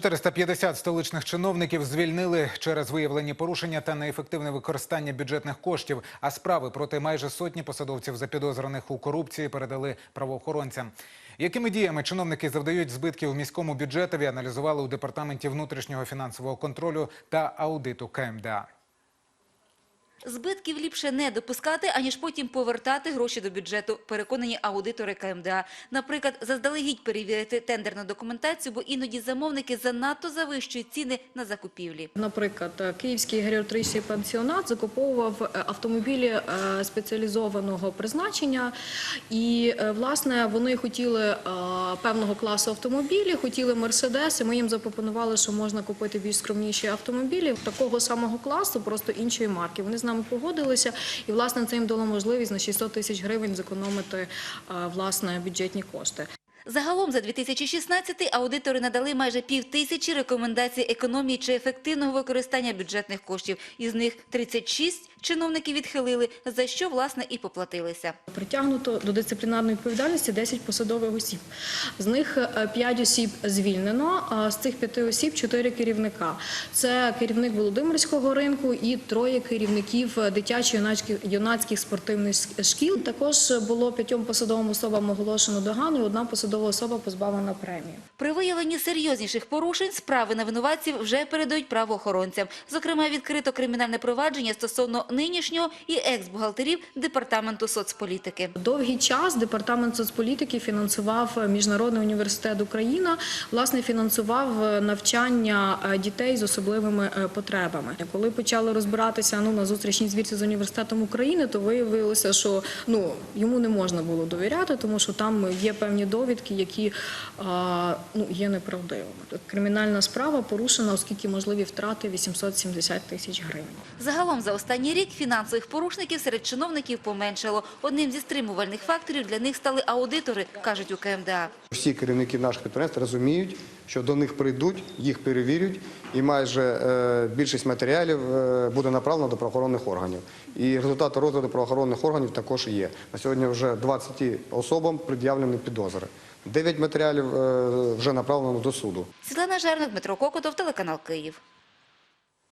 450 столичних чиновників звільнили через виявлені порушення та неефективне використання бюджетних коштів. А справи проти майже сотні посадовців запідозрених у корупції передали правоохоронцям. Якими діями чиновники завдають збитків міському бюджетові, аналізували у департаменті внутрішнього фінансового контролю та аудиту КМДА. Збитків ліпше не допускати, аніж потім повертати гроші до бюджету, переконані аудитори КМДА. Наприклад, заздалегідь перевірити тендерну документацію, бо іноді замовники занадто завищують ціни на закупівлі. Наприклад, е, Київський геріатричний пансіонат закуповував е, автомобілі е, спеціалізованого призначення, і власне вони хотіли певного класу автомобілів, хотіли мерседес. і Ми їм запропонували, що можна купити більш скромніші автомобілі такого самого класу, просто іншої марки. Вони нами погодилися, і власне це їм дало можливість на 600 тисяч гривень зекономити е, власне бюджетні кошти. Загалом за 2016 аудитори надали майже пів тисячі рекомендацій економії чи ефективного використання бюджетних коштів. Із них 36 чиновники відхилили, за що, власне, і поплатилися. Притягнуто до дисциплінарної відповідальності 10 посадових осіб. З них 5 осіб звільнено, а з цих 5 осіб 4 керівника. Це керівник Володимирського ринку і троє керівників дитячо-юнацьких спортивних шкіл. Також було п'ятьом посадовим особам оголошено догану, одна посадова особа позбавлена премії. При виявленні серйозніших порушень справи на винуватців вже передають правоохоронцям. Зокрема, відкрито кримінальне провадження стосовно нинішнього і екс-бухгалтерів Департаменту соцполітики. Довгий час департамент соцполітики фінансував Міжнародний університет Україна, власне, фінансував навчання е, дітей з особливими е, потребами. Коли почали розбиратися ну, на зустрічній звірці з університетом України, то виявилося, що ну, йому не можна було довіряти, тому що там є певні довідки, які ну, є неправдивими. Кримінальна справа порушена, оскільки можливі втрати 870 тисяч гривень. Загалом за останній рік фінансових порушників серед чиновників поменшало. Одним зі стримувальних факторів для них стали аудитори, кажуть у КМДА. Всі керівники наших підприємств розуміють, що до них прийдуть, їх перевірять, і майже е, більшість матеріалів е, буде направлено до правоохоронних органів. І результати розгляду правоохоронних органів також є. На сьогодні вже 20 особам пред'явлені підозри. Дев'ять матеріалів е, вже направлено до суду. Світлана Жерник, Дмитро Кокотов, телеканал Київ.